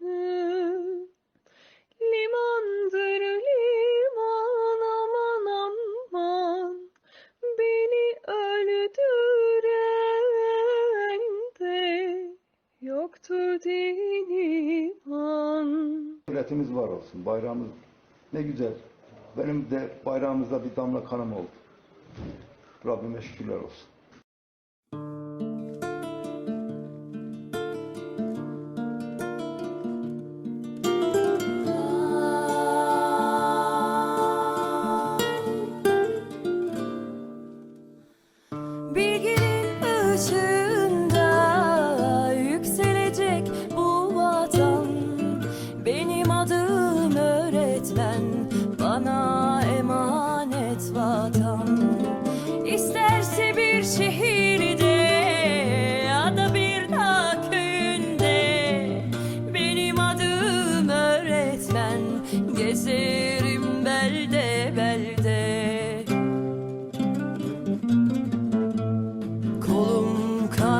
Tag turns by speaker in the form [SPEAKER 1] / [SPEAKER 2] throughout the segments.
[SPEAKER 1] limanı Limandır liman aman aman Beni öldüren de yoktur din iman
[SPEAKER 2] Devletimiz var olsun, bayrağımız ne güzel. Benim de bayrağımızda bir damla kanım oldu. Rabbime şükürler olsun.
[SPEAKER 3] begin.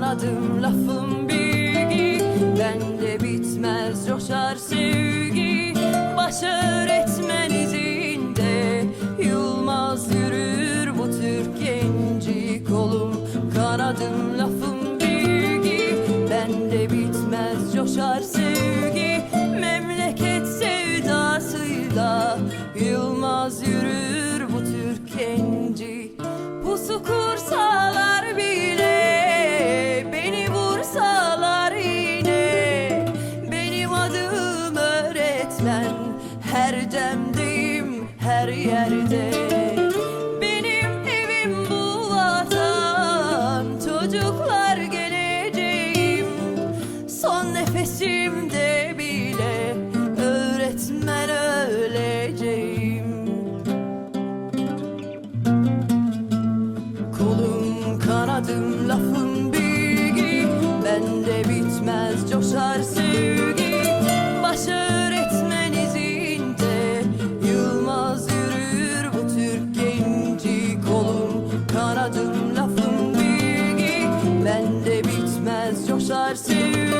[SPEAKER 3] Anladım lafım bilgi. Bende bitmez coşar sevgi. Baş öğretmen izinde Yılmaz yürür bu Türk genci Kolum kanadım lafım bilgi. Bende bitmez coşar sevgi. Memleket sevdasıyla Yılmaz yürür bu Türk genci Pusu her yerde. yoksa her şeyi